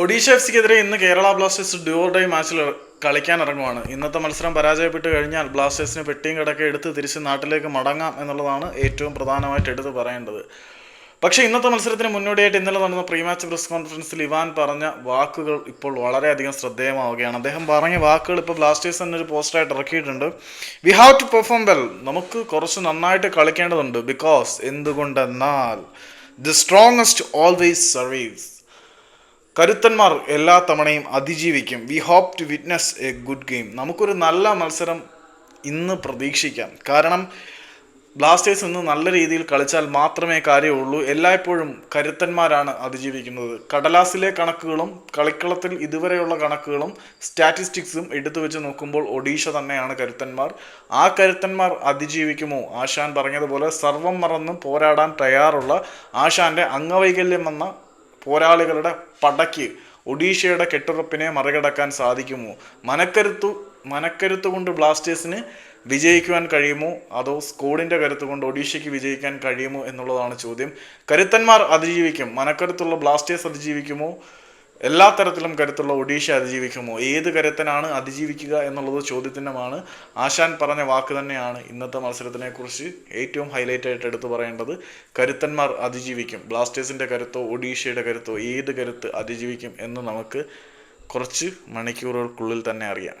Odisha F സിക്കെതിരെ ഇന്ന് Kerala Blasters ഡ്യൂർ day മാച്ചിൽ കളിക്കാൻ ഇറങ്ങുവാണ് ഇന്നത്തെ മത്സരം പരാജയപ്പെട്ട് കഴിഞ്ഞാൽ ബ്ലാസ്റ്റേഴ്സിന് പെട്ടിയും കിടക്കെ എടുത്ത് തിരിച്ച് നാട്ടിലേക്ക് മടങ്ങാം എന്നുള്ളതാണ് ഏറ്റവും പ്രധാനമായിട്ട് എടുത്ത് പറയേണ്ടത്. പക്ഷേ ഇന്നത്തെ മത്സരത്തിന് മുന്നോടിയായിട്ട് ഇന്നലെ നടന്ന പ്രീ മാച്ച് പ്രസ് കോൺഫറൻസിൽ ഇവാൻ പറഞ്ഞ വാക്കുകൾ ഇപ്പോൾ വളരെയധികം ശ്രദ്ധേയമാവുകയാണ്. അദ്ദേഹം പറഞ്ഞ വാക്കുകൾ ഇപ്പോൾ ബ്ലാസ്റ്റേഴ്സ് എന്നൊരു പോസ്റ്ററായിട്ട് ഇറക്കിയിട്ടുണ്ട്. We have to perform well നമുക്ക് കുറച്ച് നന്നായിട്ട് കളിക്കേണ്ടതുണ്ട്. ബിക്കോസ് എന്തുകൊണ്ടെന്നാൽ ദി സ്ട്രോങ്സ്റ്റ് ഓൾവേസ് സർവീവ്സ് കരുത്തന്മാർ എല്ലാ തവണയും അതിജീവിക്കും. We hope to witness a good game നമുക്കൊരു നല്ല മത്സരം ഇന്ന് പ്രതീക്ഷിക്കാം. കാരണം ബ്ലാസ്റ്റേഴ്സ് ഇന്ന് നല്ല രീതിയിൽ കളിച്ചാൽ മാത്രമേ കാര്യമുള്ളൂ. എല്ലായ്പ്പോഴും കരുത്തന്മാരാണ് അതിജീവിക്കുന്നത്. കടലാസിലെ കണക്കുകളും കളിക്കളത്തിൽ ഇതുവരെയുള്ള കണക്കുകളും സ്റ്റാറ്റിസ്റ്റിക്സും എടുത്തു വെച്ച് നോക്കുമ്പോൾ ഒഡീഷ തന്നെയാണ് കരുത്തന്മാർ. ആ കരുത്തന്മാർ അതിജീവിക്കുമോ? ആശാൻ പറഞ്ഞതുപോലെ സർവം മറന്ന് പോരാടാൻ തയ്യാറുള്ള ആശാന്റെ അംഗവൈകല്യം എന്ന പോരാളികളുടെ പടയ്ക്ക് ഒഡീഷയുടെ കെട്ടുറപ്പിനെ മറികടക്കാൻ സാധിക്കുമോ? മനക്കരുത്തു മനക്കരുത്ത് കൊണ്ട് ബ്ലാസ്റ്റേഴ്സിന് വിജയിക്കുവാൻ കഴിയുമോ? അതോ സ്കോഡിന്റെ കരുത്ത് കൊണ്ട് ഒഡീഷയ്ക്ക് വിജയിക്കാൻ കഴിയുമോ എന്നുള്ളതാണ് ചോദ്യം. കരുത്തന്മാർ അതിജീവിക്കും. മനക്കരുത്തുള്ള ബ്ലാസ്റ്റേഴ്സ് അതിജീവിക്കുമോ? എല്ലാ തരത്തിലും കരുത്തുള്ള ഒഡീഷ അതിജീവിക്കുമോ? ഏത് കരുത്തനാണ് അതിജീവിക്കുക എന്നുള്ളത് ചോദ്യത്തിനുമാണ്. ആശാൻ പറഞ്ഞ വാക്ക് തന്നെയാണ് ഇന്നത്തെ മത്സരത്തിനെ കുറിച്ച് ഏറ്റവും ഹൈലൈറ്റ് ആയിട്ട് എടുത്തു പറയേണ്ടത്. കരുത്തന്മാർ അതിജീവിക്കും. ബ്ലാസ്റ്റേഴ്സിന്റെ കരുത്തോ ഒഡീഷയുടെ കരുത്തോ ഏത് കരുത്ത് അതിജീവിക്കും എന്ന് നമുക്ക് കുറച്ച് മണിക്കൂറുകൾക്കുള്ളിൽ തന്നെ അറിയാം.